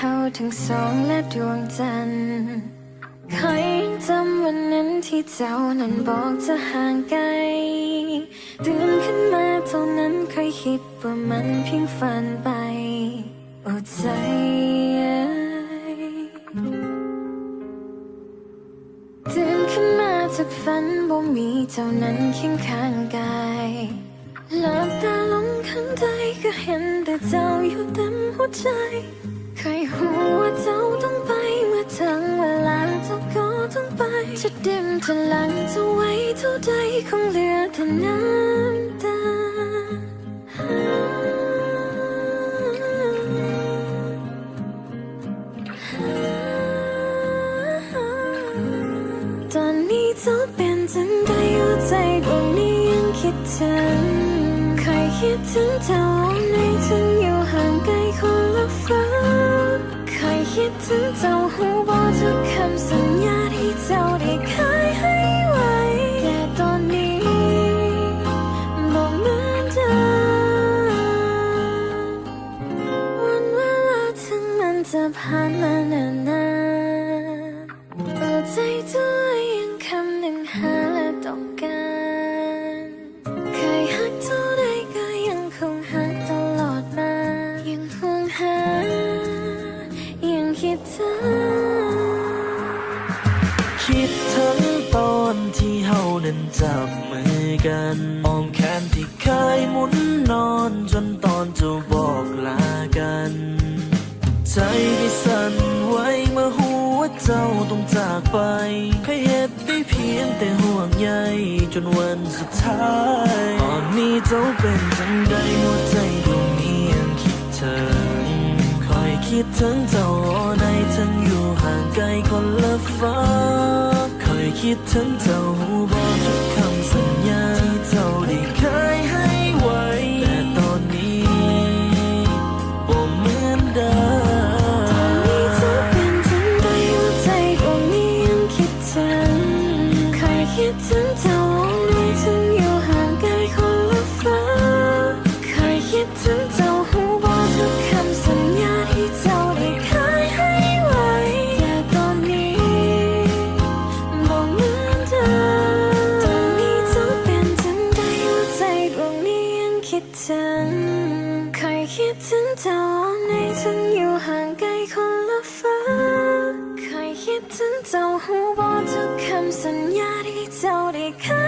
ทั้งสองและดวงจันทร์เคยจำวันนั้นที่เจ้านั้นบอกจะห่างไกลตื่นขึ้นมาเท่านั้นเคยคิดว่ามันเพียงฝันไปโอ้ใจตื่นขึ้นมาจากฝันบ่มีเจ้านั้นเคียงข้างกายหลับตาลงข้างใจก็เห็นแต่เจ้าอยู่เต็มหัวใจ เคยหูว่าเจ้าต้องไปเมื่อถึงเวลาเจ้าก็ต้องไป จะดิ่มจะหลังจะไว้เท่าใดคงเหลือแต่น้ำตาตอนนี้เจ้าเป็นจังใดหัวใจดวงนี้ยังคิดถึงเคยคิดถึงเจ้าในถึงอยู่ห่างไกลคนละฟ้า คิดถึงเจ้าหูบอกทุกคำสัญญาที่เจ้าได้เคยให้ไว้แต่ตอนนี้บอกเหมือนเดิมวันเวลาถึงมันจะผ่านมานานๆเปิดใจ คิดถึงตอนที่เฮานั้นจับมือกันอ้อมแขนที่เคยหมุนนอนจนตอนจะบอกลากัน ใจที่สั่นไหวเมื่อหัวเจ้าต้องจากไปเคยเหตุได้เพียงแต่ห่วงใยจนวันสุดท้ายตอนนี้เจ้าเป็นจังใดหัวใจดวงนี้ยังคิดถึงคอยคิดถึงเจ้าในถึงอยู่ห่างไกลคนละฟ้า คิดถึงเจ้าบอกทุกคำสัญญาที่เจ้าได้ จ้าในถึงอยู่ห่างไกลคนละฟ้าเคยคิดถึงเจ้าหูบอกทุกคำสัญญาที่เจ้าได้เคย